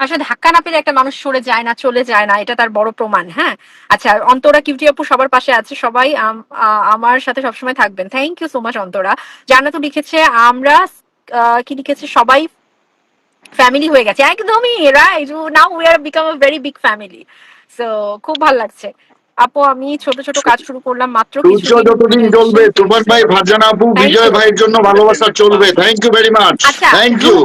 আসলে ধাক্কা না পেলে একটা মানুষ সরে যায় না চলে যায় না এটা তার বড় প্রমাণ হ্যাঁ? আচ্ছা অন্তরা কিউটি আপু সবার পাশে আছে সবাই আমার সাথে সবসময় থাকবেন। Thank you so much Antara. জানা তো লিখেছে আমরা কি লিখেছে? সবাই ফ্যামিলি হয়ে গেছে। একদমই right now we are become a very big family so খুব ভালো লাগছে। আপু আমি ছোট ছোট কাজ শুরু করলাম মাত্র যতদিন জ্বলবে তুফান ভাই ভাজান আপু বিজয় ভাইয়ের জন্য ভালোবাসা চলবে। Thank you very much thank you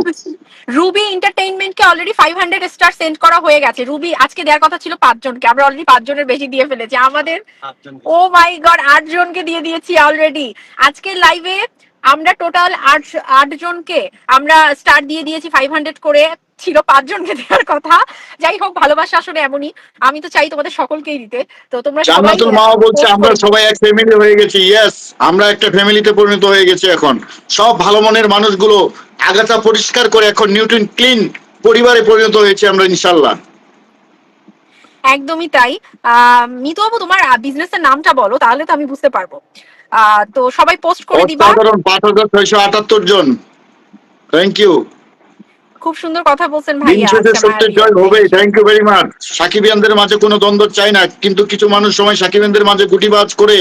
Ruby এন্টারটেইনমেন্টকে already five hundred star send করা হয়ে গেছে। রুবি আজকে দেওয়ার কথা ছিল পাঁচজনকে। আমরা অলরেডি পাঁচজনের বেশি দিয়ে ফেলেছি। আমাদের ও মাই গড আটজনকে দিয়ে দিয়েছি অলরেডি আজকের লাইভে আমরা টোটাল আট আট জনকে আমরা স্টার দিয়ে দিয়েছি ফাইভ হান্ড্রেড করে ছিল পাঁচজনকে দেওয়ার কথা। যাই হোক ভালোবাসা আসলে এমনই। আমি তো চাই তোমাদের সকলকেই দিতে। তো তোমরা সবাই জান্নাতুল মাও বলছে আমরা সবাই এক ফ্যামিলি হয়ে গেছি। ইয়েস আমরা একটা ফ্যামিলিতে পরিণত হয়ে গেছি এখন। সব ভালো মনের মানুষগুলো আগাছা পরিষ্কার করে এখন নিউট্রিন ক্লিন পরিবারে পরিণত হয়েছে আমরা ইনশাল্লাহ একদমই তাই। আহ, মিতু বাবু তোমার বিজনেসের নামটা বলো তাহলে তো আমি বুঝতে পারব। আহ, তো সবাই পোস্ট করে দিবা। পাঁচ হাজার ছয়শো আটাত্তর জন। থ্যাংক ইউ খুব সুন্দর কথা বলছেন ভাইয়া শেষে সত্যের জয় হবে থ্যাংক ইউ ভেরি মাচ সাকিবিয়ানদের মাঝে কোনো দ্বন্দ্ব চাই না কিন্তু কিছু মানুষ সময় সাকিবিয়ানদের মাঝে গুটিবাজ করে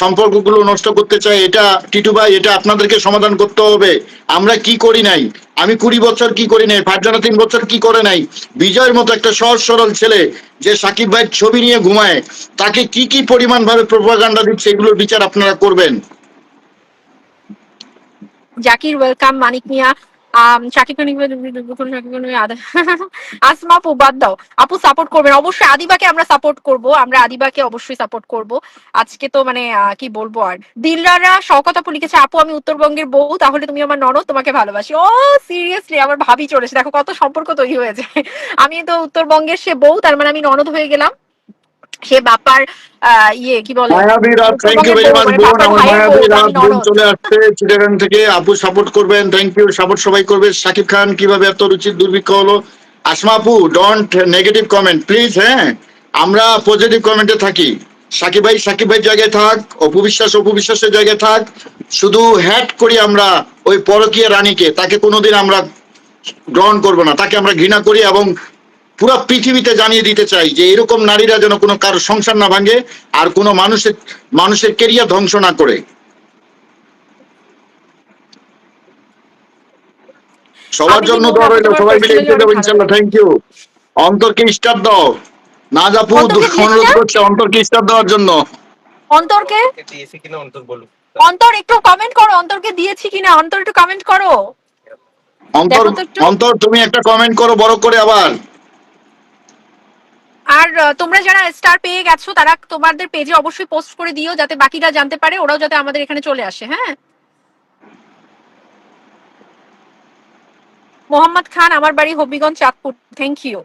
সম্পর্কগুলো নষ্ট করতে চায় এটা টিটু ভাই এটা আপনাদেরকে সমাধান করতে হবে। আমরা কি করি নাই? আমি কুড়ি বছর কি করি নাই? ফারজানা তিন বছর কি করে নাই? বিজয়ের মতো একটা সহজ সরল ছেলে যে সাকিব ভাই ছবি নিয়ে ঘুমায় তাকে কি কি পরিমাণ ভাবে প্রোপাগান্ডা দিচ্ছে এগুলোর বিচার আপনারা করবেন? জাকির ওয়েলকাম মানিক মিয়া। বাদ দাও। আপু সাপোর্ট করবেন। অবশ্যই আদিবাকে আমরা সাপোর্ট আমরা আদিবাকে অবশ্যই সাপোর্ট করব। আজকে তো মানে কি বলব আর? দিলরারা লিখেছে, আপু, আমি উত্তরবঙ্গের বউ, তাহলে তুমি আমার ননদ, তোমাকে ভালোবাসি। ও সিরিয়াসলি আমার ভাবি চলেছে। দেখো কত সম্পর্ক তৈরি হয়েছে। আমি তো উত্তরবঙ্গের সে বউ, তার মানে আমি ননদ হয়ে গেলাম। সে বাপার ইয়ে কি বলে? থ্যাংক ইউ ভেরি মাচ বোন। আমার মায়াবী বোন চলে আসছে চিটাগাং থেকে। আপু সাপোর্ট করবেন থ্যাংক ইউ সাপোর্ট সবাই করবে। সাকিব খান কীভাবে এত রুচির দুর্ভিক্ষ হলো? আসমা আপু ডোন্ট নেগেটিভ কমেন্ট প্লিজ হ্যাঁ? আমরা পজিটিভ কমেন্টে থাকি। সাকিব ভাই সাকিব ভাই জায়গায় থাক, অপু বিশ্বাস, অপু বিশ্বাসের জায়গায় থাক। শুধু হ্যাট করি আমরা ওই পরকীয় রানীকে, তাকে কোনোদিন আমরা গ্রহণ করব না। তাকে আমরা ঘৃণা করি এবং পুরো পৃথিবীতে জানিয়ে দিতে চাই যে এরকম নারীরা যেন কোনো কারও সংসার না ভাঙে আর কোনো মানুষের মানুষের কেরিয়ার ধ্বংস না করে। সবার জন্য দোয়া রইল সবাই মিলে এগিয়ে যাব ইনশাল্লাহ থ্যাংক ইউ অন্তরকে স্টার দাও। না জাপু অনুরোধ করছে অন্তরকে স্টার দেওয়ার জন্য। অন্তরকে? দিয়েছে কিনা অন্তর বলুক অন্তর একটু কমেন্ট করো অন্তরকে দিয়েছি কিনা? অন্তর একটু কমেন্ট করো। অন্তর। অন্তর তুমি একটা কমেন্ট করো বড় করে আবার। আর তোমরা যারা স্টার পেয়ে গেছো তারা তোমাদের পেজে অবশ্যই পোস্ট করে দিও যাতে বাকিরা জানতে পারে ওরাও যাতে আমাদের এখানে চলে আসে হ্যাঁ? মোহাম্মদ খান আমার বাড়ি হবিগঞ্জ চাঁদপুর। থ্যাংক ইউ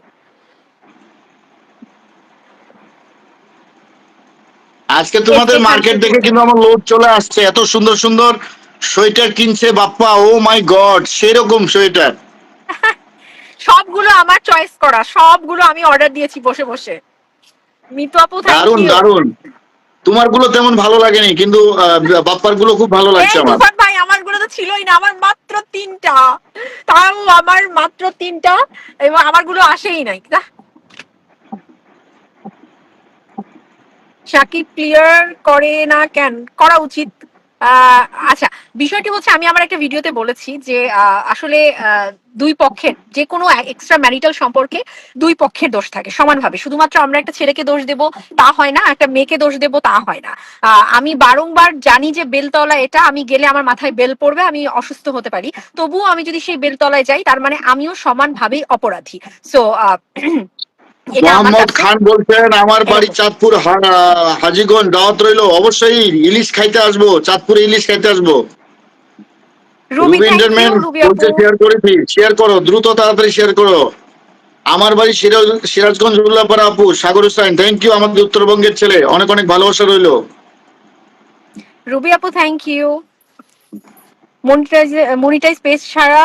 আজকে তোমাদের মার্কেট দেখে কিন্তু আমার লোড চলে আসছে। এত সুন্দর সুন্দর সোয়েটার কিনছে বাপ্পা ও মাই গড সেরকম সোয়েটার। সবগুলো আমার চয়েস করা সবগুলো আমি অর্ডার দিয়েছি বসে বসে। মিতু আপু দারুণ দারুণ তোমারগুলো তেমন ভালো লাগেনি কিন্তু বাপ্পারগুলো খুব ভালো লাগছে আমার। ভাই আমারগুলো তো ছিলই না আমার মাত্র তিনটা। তাও আমার মাত্র তিনটা এবং আমারগুলো আসেই নাই না সাকিব ক্লিয়ার করে না কেন? করা উচিত। আচ্ছা বিষয়টি হচ্ছে আমি আমার একটা ভিডিওতে বলেছি যে আহ, আসলে আহ, দুই পক্ষের যে কোনো এক্সট্রা ম্যারিটাল সম্পর্কে দুই পক্ষের দোষ থাকে সমানভাবে। শুধুমাত্র আমরা একটা ছেলেকে দোষ দেব তা হয় না একটা মেয়েকে দোষ দেব তা হয় না। আহ, আমি বারংবার জানি যে বেলতলা এটা আমি গেলে আমার মাথায় বেল পড়বে আমি অসুস্থ হতে পারি। তবুও আমি যদি সেই বেলতলায় যাই তার মানে আমিও সমানভাবেই অপরাধী। সো আমার মোহাম্মদ খান বলছেন আমার বাড়ি চাঁদপুর হাজীগঞ্জ দাওয়াত রইল। অবশ্যই ইলিশ খাইতে আসব চাঁদপুরে ইলিশ খাইতে আসব। শেয়ার করেছি শেয়ার করো দ্রুত তাড়াতাড়ি শেয়ার করো। আমার বাড়ি সিরাজ সিরাজগঞ্জ উল্লাপাড়া আপু সাগর থ্যাংক ইউ আমাদের উত্তরবঙ্গের ছেলে। অনেক অনেক ভালোবাসা রইল। রুবি আপু thank you monetise monetise page ছাড়া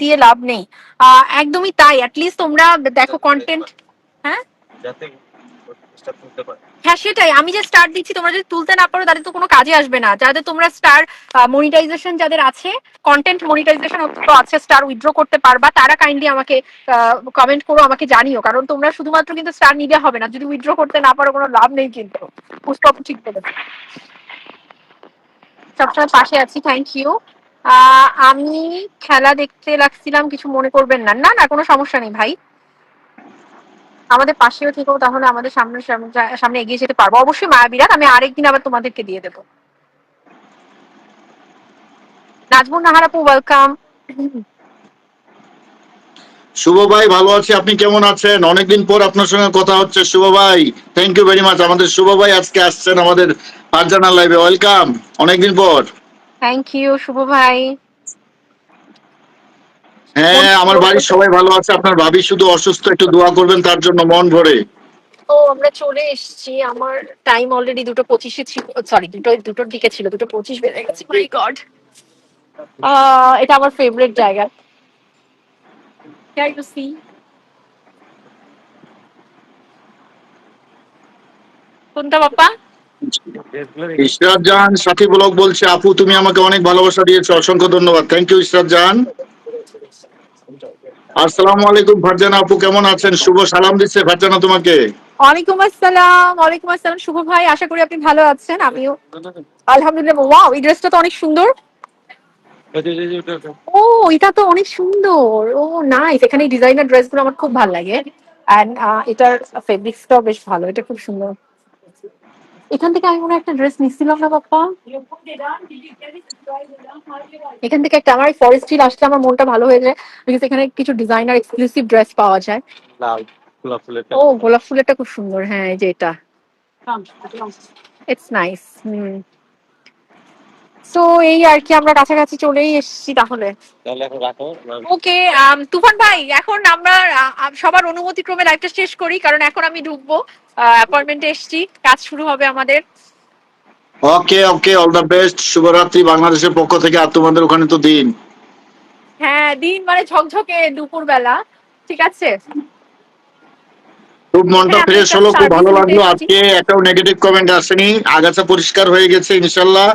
দিয়ে লাভ নেই। একদমই তাই অ্যাটলিস্ট তোমরা দেখো কন্টেন্ট যাতে হ্যাঁ সেটাই। আমি যে স্টার দিচ্ছি, তোমরা যদি তুলতে না পারো তাদের তো কোনো কাজে আসবে না। যাদের তোমরা স্টার মনিটাইজেশন যাদের আছে কন্টেন্ট মনিটাইজেশন তো আছে স্টার উইথড্র করতে পারবা। তারা কাইন্ডলি আমাকে কমেন্ট করো, আমাকে জানিও। কারণ তোমরা শুধুমাত্র কিন্তু স্টার নিলে হবে না। যদি উইথড্র করতে না পারো, কোনো লাভ নেই কিন্তু। পুষ্পা ঠিক বলেছে। সবসময় পাশে আছি থ্যাংক ইউ আমি খেলা দেখতে লাগছিলাম, কিছু মনে করবেন না। না না, কোনো সমস্যা নেই ভাই। আমাদের পাশেও থেকেও তাহলে আমাদের সামনে সামনে- এগিয়ে যেতে পারব। অবশ্যই মায়াবিরাট আমি আরেকদিন আবার তোমাদেরকে দিয়ে দেবো। নাজমুন নাহার আপু ওয়েলকাম শুভ ভাই ভালো আছি। আপনি কেমন আছেন? অনেকদিন পর আপনার সঙ্গে কথা হচ্ছে। শুভ ভাই থ্যাংক ইউ ভেরি মাচ আমাদের শুভ ভাই আজকে আসছেন আমাদের ফারজানা লাইভে ওয়েলকাম অনেকদিন পর। থ্যাংক ইউ শুভ ভাই। হ্যাঁ আমার বাড়ির সবাই ভালো আছে আপনার ভাবি শুধু অসুস্থ একটু দোয়া করবেন তার জন্য মন ভরে। ও আমরা চলে এসেছি আমার টাইম অলরেডি দুটো পঁচিশে ছিল সরি দুটো দুটোর দিকে ছিল দুটো পঁচিশ বেজে গেছে। মাই গড এটা আমার ফেভারিট জায়গা। Here you see. কোনটা বাপ্পা? ইশরাত জাহান সাথী ব্লগ বলছে আপু তুমি আমাকে অনেক ভালোবাসা দিয়েছ অসংখ্য ধন্যবাদ। থ্যাংক ইউ ইশরাত জাহান আসসালামু আলাইকুম ফারজানা আপু, কেমন আছেন? শুভ সালাম দিচ্ছে ফারজানা তোমাকে। ওয়ালাইকুম আসসালাম ওয়ালাইকুম আসসালাম। শুভ ভাই, আশা করি আপনি ভালো আছেন, আমিও। আলহামদুলিল্লাহ, ওয়াও, এই ড্রেসটা তো অনেক সুন্দর। ও, এটা তো অনেক সুন্দর। ও নাইস এখানে ডিজাইনার ড্রেসগুলো আমার খুব ভালো লাগে। এন্ড এটার ফেব্রিক্সটাও বেশ ভালো, এটা খুব সুন্দর। এখান থেকে আমি মনে হয় একটা ড্রেস নিচ্ছিলাম না বাপ্পা? এখান থেকে একটা আমার ফরেস্ট হিল আসলে আমার মনটা ভালো হয়ে যায় বিকজ এখানে কিছু ডিজাইনার এক্সক্লুসিভ ড্রেস পাওয়া যায়। গোলাপ ফুলের ও গোলাপ ফুলেরটা খুব সুন্দর হ্যাঁ এই যে এটা। It's nice hmm. তো এই আর কি আমরা কাছাকাছি চলেই এসেছি তাহলে। তাহলে এখন রাখো ওকে তুফান ভাই এখন আমরা আহ, সবার অনুমতি ক্রমে লাইভটা শেষ করি কারণ এখন আমি ঢুকবো। অ্যাপয়েন্টমেন্টে এসেছি কাজ শুরু হবে আমাদের। Okay okay all the best শুভরাত্রি বাংলাদেশের পক্ষ থেকে আর তোমাদের ওখানে তো দিন। হ্যাঁ দিন মানে ঝকঝকে দুপুর বেলা ঠিক আছে? খুব মনটা ফ্রেশ হলো খুব ভালো লাগল। আজকে একটাও নেগেটিভ কমেন্ট আসেনি। আগাছা পরিষ্কার হয়ে গেছে ইনশাল্লাহ।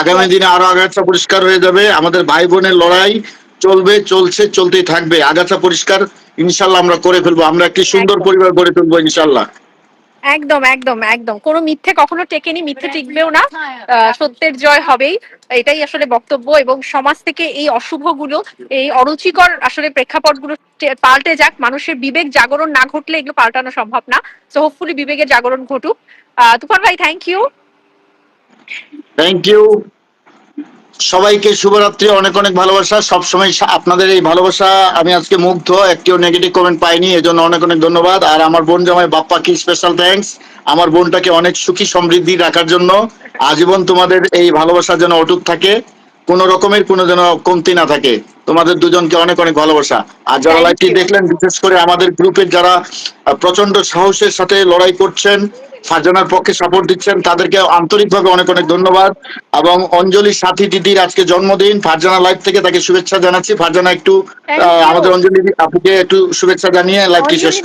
আগামী দিনে আরও আগাছা পরিষ্কার হয়ে যাবে। আমাদের ভাই বোনের লড়াই চলবে চলছে চলতেই থাকবে। আগাছা পরিষ্কার ইনশাল্লাহ আমরা করে ফেলব। আমরা একটি সুন্দর পরিবার গড়ে তুলবো ইনশাল্লাহ। একদম একদম একদম। কোনো মিথ্যে কখনো টেকেনি মিথ্যে টিকবেও না। আহ, সত্যের জয় হবেই। এটাই আসলে বক্তব্য এবং সমাজ থেকে এই অশুভগুলো এই অরুচিকর আসলে প্রেক্ষাপটগুলো গুলো পাল্টে যাক। মানুষের বিবেক জাগরণ না ঘটলে এগুলো পাল্টানো সম্ভব না। তো হোপফুলি বিবেকের জাগরণ ঘটুক। আহ, তুফান ভাই থ্যাংক ইউ থ্যাংক ইউ সবাইকে শুভরাত্রি অনেক অনেক ভালোবাসা। সবসময় আপনাদের এই ভালোবাসা আমি আজকে মুগ্ধ একটিও নেগেটিভ কমেন্ট পাইনি এজন্য অনেক অনেক ধন্যবাদ। আর আমার বোন জামাই বাপ্পা কি স্পেশাল থ্যাঙ্কস আমার বোনটাকে অনেক সুখী সমৃদ্ধি রাখার জন্য আজীবন তোমাদের এই ভালোবাসা যেন অটুট থাকে কোন রকমের কোনো যেন কমতি না থাকে। তোমাদের দুজনকে অনেক অনেক ভালোবাসা। আর যারা লাইভটি দেখলেন বিশেষ করে আমাদের গ্রুপের যারা প্রচণ্ড সাহসের সাথে লড়াই করছেন ফারজানার পক্ষে সাপোর্ট দিচ্ছেন। তাদেরকে আন্তরিকভাবে অনেক অনেক ধন্যবাদ। এবং অঞ্জলি সাথী দিদির আজকে জন্মদিন। ফারজানা লাইভ থেকে তাকে শুভেচ্ছা জানাচ্ছি। ফারজানা একটু আহ, আমাদের অঞ্জলি আপুকে একটু শুভেচ্ছা জানিয়ে লাইভটি শেষ